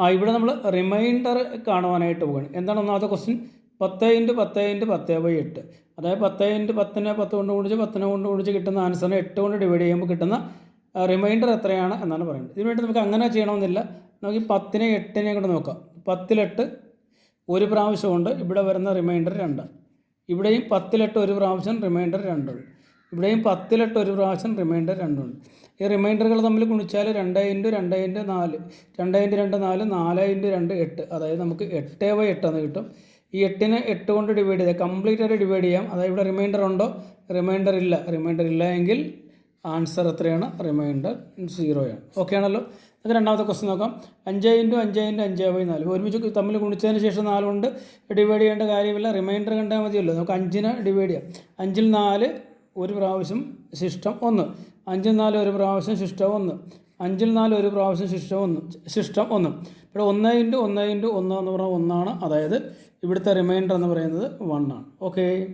ആ ഇവിടെ നമ്മൾ റിമൈൻഡർ കാണുവാനായിട്ട് പോവുകയാണ് എന്താണ് ഒന്നാമത്തെ ക്വസ്റ്റ്യൻ പത്ത് ഇന്റു പത്ത് ഇന്റു പത്ത് ബൈ എട്ട്. അതായത് പത്ത് ഇന്റു പത്തിനെ പത്ത് കൊണ്ട് ഗുണിച്ച് പത്തിനെ കൊണ്ട് ഗുണിച്ച് കിട്ടുന്ന ആൻസറിനെ എട്ട് കൊണ്ട് ഡിവൈഡ് ചെയ്യുമ്പോൾ കിട്ടുന്ന റിമൈൻഡർ എത്രയാണ് എന്നാണ് പറയുന്നത്. ഇതിന് വേണ്ടി നമുക്ക് അങ്ങനെ ചെയ്യണമെന്നില്ല. നമുക്ക് ഈ പത്തിനെ എട്ടിനെ കൊണ്ട് നോക്കാം. പത്തിലെട്ട് ഒരു പ്രാവശ്യമുണ്ട്. ഇവിടെ വരുന്ന റിമൈൻഡർ രണ്ട്. ഇവിടെയും പത്തിലെട്ട് ഒരു പ്രാവശ്യം റിമൈൻഡർ രണ്ടുണ്ട് ഇവിടെയും പത്തിലിട്ട് ഒരു പ്രാവശ്യം റിമൈൻഡർ രണ്ടുണ്ട്. ഈ റിമൈൻഡറുകൾ തമ്മിൽ ഗുണിച്ചാൽ രണ്ട് ഇന്റു രണ്ട് ഇന്റു നാല്. രണ്ട് ഇന്റു രണ്ട് നാല് നാല് ഇന്റു രണ്ട് എട്ട്. അതായത് നമുക്ക് എട്ട് ബൈ എട്ട് എന്ന് കിട്ടും. ഈ എട്ടിനെ എട്ട് കൊണ്ട് ഡിവൈഡ് ചെയ്താൽ കംപ്ലീറ്റ് ആയിട്ട് ഡിവൈഡ് ചെയ്യാം. അതായത് ഇവിടെ റിമൈൻഡർ ഉണ്ടോ? റിമൈൻഡർ ഇല്ല. റിമൈൻഡർ ഇല്ല എങ്കിൽ ആൻസർ എത്രയാണ്? റിമൈൻഡർ സീറോയാണ് ഓക്കെ ആണല്ലോ? അത് രണ്ടാമത്തെ ക്വസ്റ്റ്യൻ നോക്കാം. അഞ്ച് ഇന്റു അഞ്ച് ഇന്റു അഞ്ച് ബൈ നാല്. ഒരുമിച്ച് തമ്മിൽ ഗുണിച്ചതിന് ശേഷം നാലുകൊണ്ട് ഡിവൈഡ് ചെയ്യേണ്ട കാര്യമില്ല. റിമൈൻഡർ കണ്ടാൽ മതിയല്ലോ. നമുക്ക് അഞ്ചിന് ഡിവൈഡ് ചെയ്യാം. അഞ്ചിൽ നാല് ഒരു പ്രാവശ്യം ശിഷ്ടം ഒന്ന്. അഞ്ചിൽ നാല് ഒരു പ്രാവശ്യം ശിഷ്ടം ഒന്ന്. അഞ്ചിൽ നാല് ഒരു പ്രാവശ്യം ശിഷ്ടം ഒന്ന്. ശിഷ്ടം ഒന്ന്. ഇവിടെ ഒന്ന് ഇന്റു ഒന്ന് ഇന്റു ഒന്ന് എന്ന് പറഞ്ഞാൽ ഒന്നാണ്. അതായത് ഇവിടുത്തെ റിമൈൻഡർ എന്ന് പറയുന്നത് വണ്ണാണ് ഓക്കേ